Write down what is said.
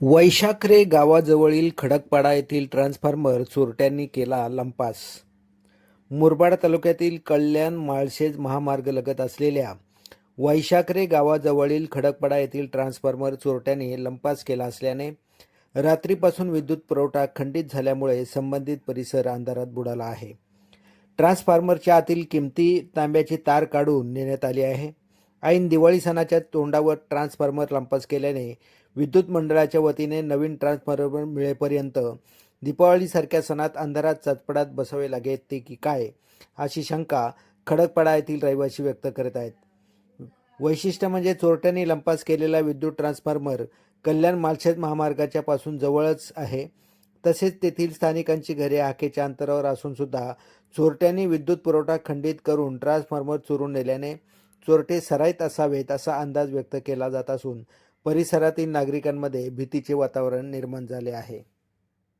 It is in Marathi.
वैशाखरे गावाजवळील खडकपाडा येथील ट्रान्सफॉर्मर चोरट्यांनी केला लंपास. मुरबाड तालुक्यातील कल्याण माळशेज महामार्ग लगत असलेल्या वैशाखरे गावाजवळील खडकपाडा येथील ट्रान्सफॉर्मर चोरट्यांनी लंपास केला असल्याने रात्रीपासून विद्युत पुरवठा खंडित झाल्यामुळे संबंधित परिसर अंधारात बुडाला आहे. ट्रान्सफॉर्मरच्या आतील किमती तांब्याची तार काढून नेण्यात आली आहे. ऐन दिवाळी सणाच्या तोंडावर ट्रान्सफॉर्मर लंपास केल्याने विद्युत मंडळाच्या वतीने नवीन ट्रान्सफॉर्मर मिळेपर्यंत दीपावलीसारख्या सणात अंधारात चटपडात बसावे लागेल की काय अशी शंका खडकपाडा येथील रहिवासी व्यक्त करत आहेत. वैशिष्ट्य म्हणजे चोरट्यांनी लंपास केलेला विद्युत ट्रान्सफॉर्मर कल्याण मालशेज महामार्गाच्या पासून जवळच आहे. तसेच तेथील स्थानिकांची घरे आखेच्या अंतरावर असूनसुद्धा चोरट्यांनी विद्युत पुरवठा खंडित करून ट्रान्सफॉर्मर चोरून नेल्याने चोरटे सराईत असावेत असा अंदाज व्यक्त केला जात असून परिसरातील नागरिकांमध्ये भीतीचे वातावरण निर्माण झाले आहे.